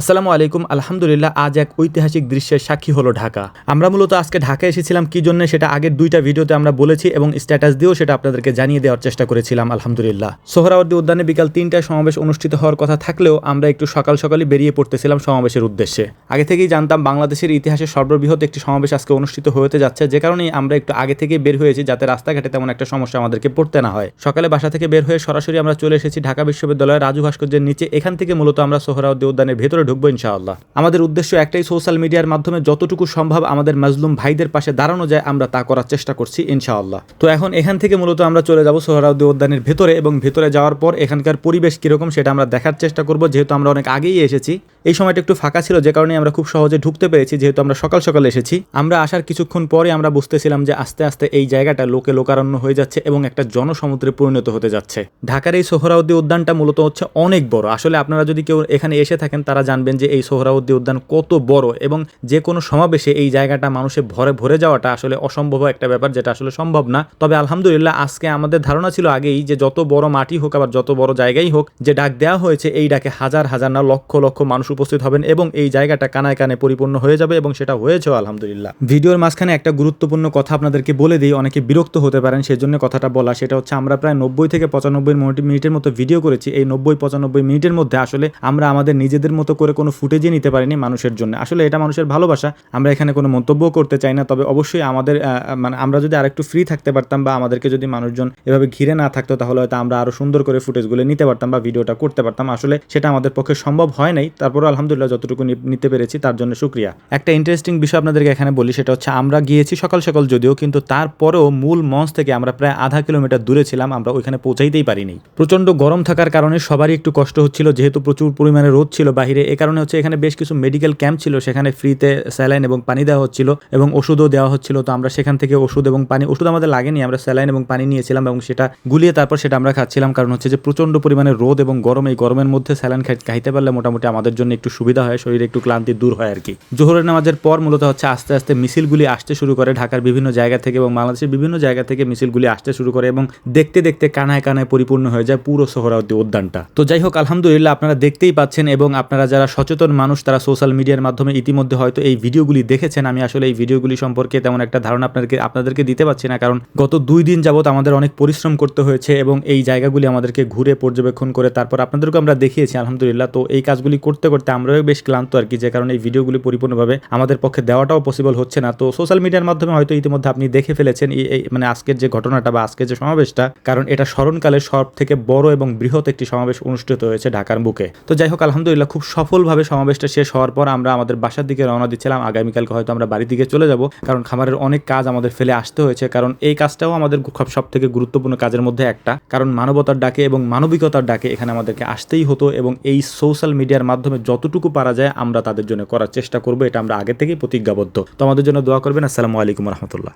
আসসালামু আলাইকুম, আলহামদুলিল্লাহ, আজ এক ঐতিহাসিক দৃশ্যের সাক্ষী হলো ঢাকা। আমরা মূলত আজকে ঢাকা এসেছিলাম কি জন্য সেটা আগের দুইটা ভিডিওতে আমরা বলেছি এবং স্ট্যাটাস দিয়েও সেটা আপনাদেরকে জানিয়ে দেওয়ার চেষ্টা করেছিলাম, আলহামদুলিল্লাহ। সোহরাওয়ার্দী উদ্যানে বিকাল তিনটায় সমাবেশ অনুষ্ঠিত হওয়ার কথা থাকলেও আমরা একটু সকাল সকালই বেরিয়ে পড়তেছিলাম সমাবেশের উদ্দেশ্যে। আগে থেকেই জানতাম বাংলাদেশের ইতিহাসে সর্ববৃহৎ একটি সমাবেশ আজকে অনুষ্ঠিত হতে যাচ্ছে, যে কারণেই আমরা একটু আগে থেকে বের হয়েছি যাতে রাস্তাঘাটে তেমন একটা সমস্যা আমাদেরকে পড়তে না হয়। সকালে বাসা থেকে বের হয়ে সরাসরি আমরা চলে এসেছি ঢাকা বিশ্ববিদ্যালয়ের রাজু ভাস্কর্যের নিচে। এখান থেকে মূলত আমরা সোহরাওয়ার্দী উদ্যানের ভেতরে ঢুকবো ইনশাআল্লাহ। আমাদের উদ্দেশ্য একটাই সোশ্যাল মিডিয়ার মাধ্যমে যতটুকু সম্ভব আমাদের মাজলুম ভাইদের পাশে দাঁড়ানো যায়, আমরা তা করার চেষ্টা করছি ইনশাআল্লাহ। তো এখন এখান থেকে মূলত আমরা চলে যাব সোহরাউদ্দি উদ্যানের ভেতরে এবং ভেতরে যাওয়ার পর এখানকার পরিবেশ কীরকম সেটা আমরা দেখার চেষ্টা করব, যেহেতু আমরা অনেক আগেই এসেছি। এই সময়টা একটু ফাঁকা ছিল, যে কারণে আমরা খুব সহজে ঢুকতে পেরেছি, যেহেতু আমরা সকাল সকাল এসেছি। আমরা আসার কিছুক্ষণ পরে আমরা বুঝতেছিলাম যে আস্তে আস্তে এই জায়গাটা লোকে লোকারণ্য হয়ে যাচ্ছে এবং একটা জনসমুদ্রে পরিণত হতে যাচ্ছে। ঢাকার এই সোহরাউদ্দি উদ্যানটা মূলত হচ্ছে অনেক বড়। আসলে আপনারা যদি কেউ এখানে এসে থাকেন, তারা জানবেন যে এই সোহরাউদ্দি উদ্যান কত বড় এবং যে কোনো সমাবেশে এই জায়গাটা মানুষে ভরে ভরে যাওয়াটা আসলে অসম্ভব একটা ব্যাপার, যেটা আসলে সম্ভব না। তবে আলহামদুলিল্লাহ আজকে আমাদের ধারণা ছিল আগেই যে যত বড় মাটি হোক, আবার যত বড় জায়গাই হোক, যে ডাক দেওয়া হয়েছে, এই ডাকে হাজার হাজার না লক্ষ লক্ষ মানুষ উপস্থিত হবেন এবং এই জায়গাটা কানায় কানে পরিপূর্ণ হয়ে যাবে এবং সেটা হয়েছেও, আলহামদুলিল্লাহ। ভিডিওর মাঝখানে একটা গুরুত্বপূর্ণ কথা আপনাদেরকে বলে দিই, অনেকে বিরক্ত হতে পারেন সেই জন্য কথাটা বলা, সেটা হচ্ছে আমরা প্রায় নব্বই থেকে পঁচানব্বই মিনিটের মতো ভিডিও করেছি। এই নব্বই, পঁচানব্বই মিনিটের মধ্যে আসলে আমরা আমাদের নিজেদের মতো করে কোনো ফুটেজই নিতে পারিনি মানুষের জন্য। আসলে এটা মানুষের ভালোবাসা, আমরা এখানে কোনো মন্তব্য করতে চাই না, তবে অবশ্যই আমাদের মানে আমরা যদি আরেকটু ফ্রি থাকতে পারতাম বা আমাদেরকে যদি মানুষজন এভাবে ঘিরে না থাকতো, তাহলে হয়তো আমরা আরও সুন্দর করে ফুটেজগুলো নিতে পারতাম বা ভিডিওটা করতে পারতাম। আসলে সেটা আমাদের পক্ষে সম্ভব হয় নাই। তারপরে আলহামদুলিল্লাহ যতটুকু নিতে পেরেছি, তার জন্য শুক্রিয়া। একটা ইন্টারেস্টিং বিষয় আপনাদেরকে এখানে বলি, সেটা হচ্ছে আমরা গিয়েছি সকাল সকাল যদিও, কিন্তু তারপরেও মূল মঞ্চ থেকে আমরা প্রায় আধা কিলোমিটার দূরে ছিলাম, আমরা ওইখানে পৌঁছাইতেই পারিনি। প্রচণ্ড গরম থাকার কারণে সবারই একটু কষ্ট হচ্ছিল, যেহেতু প্রচুর পরিমাণে রোদ ছিল বাহিরে, এ কারণে হচ্ছে এখানে বেশ কিছু মেডিকেল ক্যাম্প ছিল, সেখানে ফ্রিতে স্যালাইন এবং পানি দেওয়া হচ্ছিল এবং ওষুধও দেওয়া হচ্ছিল, তো আমরা সেখান থেকে ওষুধ এবং পানি, ওষুধ আমাদের লাগেনি, আমরা স্যালাইন এবং পানি নিয়েছিলাম এবং সেটা গুলিয়ে তারপর সেটা আমরা খাচ্ছিলাম, কারণ হচ্ছে যে প্রচণ্ড পরিমাণে রোদ এবং গরম, এই গরমের মধ্যে স্যালাইন খাইতে পারলে মোটামুটি আমাদের জন্য একটু সুবিধা হয়, শরীরে একটু ক্লান্তি দূর হয় আর কি। জোহরের নামাজের পর মূলত হচ্ছে আস্তে আস্তে মিছিলগুলি আসতে শুরু করে ঢাকার বিভিন্ন জায়গা থেকে এবং বাংলাদেশের বিভিন্ন জায়গা থেকে মিছিলগুলি আসতে শুরু করে এবং দেখতে দেখতে কানায় কানায় পরিপূর্ণ হয়ে যায় পুরো সোহরাওয়ার্দী উদ্যানটা। তো যাই হোক, আলহামদুলিল্লাহ আপনারা দেখতেই পাচ্ছেন এবং আপনারা যারা সচেতন মানুষ, তারা সোশ্যাল মিডিয়ার মাধ্যমে ইতিমধ্যে হয়তো এই ভিডিওগুলি দেখেছেন। আমি আসলে এই ভিডিওগুলি সম্পর্কে তেমন একটা ধারণা আপনাদেরকে আপনাদেরকে দিতে পারছি না কারণ গত দুই দিন যাবত আমাদের অনেক পরিশ্রম করতে হয়েছে এবং এই জায়গাগুলি আমাদেরকে ঘুরে পর্যবেক্ষণ করে তারপর আপনাদেরকে আমরা দেখিয়েছি, আলহামদুলিল্লাহ। তো এই কাজগুলি করতে করতে আমরাও বেশ ক্লান্ত আর কি, যে কারণে এই ভিডিওগুলি পরিপূর্ণভাবে আমাদের পক্ষে দেওয়াটাও পসিবল হচ্ছে না। তো সোশ্যাল মিডিয়ার মাধ্যমে হয়তো ইতিমধ্যে আপনি দেখে ফেলেছেন এই মানে আজকের যে ঘটনাটা বা আজকের যে সমাবেশটা, কারণ এটা স্মরণকালে সব থেকে বড় এবং বৃহৎ একটি সমাবেশ অনুষ্ঠিত হয়েছে ঢাকার বুকে। তো যাই হোক, আলহামদুলিল্লাহ খুব সফলভাবে সমাবেশটা শেষ হওয়ার পর আমরা আমাদের বাসার দিকে রওনা দিচ্ছিলাম। আগামীকালকে হয়তো আমরা বাড়ির দিকে চলে যাব, কারণ খামারের অনেক কাজ আমাদের ফেলে আসতে হয়েছে, কারণ এই কাজটাও আমাদের সব থেকে গুরুত্বপূর্ণ কাজের মধ্যে একটা। কারণ মানবতার ডাকে এবং মানবিকতার ডাকে এখানে আমাদেরকে আসতেই হতো এবং এই সোশ্যাল মিডিয়ার মাধ্যমে যতটুকু পারা যায় আমরা তাদের জন্য করার চেষ্টা করব, এটা আমরা আগে থেকেই প্রতিজ্ঞাবদ্ধ। তোমাদের জন্য দোয়া করবেন। আসসালামু আলাইকুম রহমতুল্লাহ।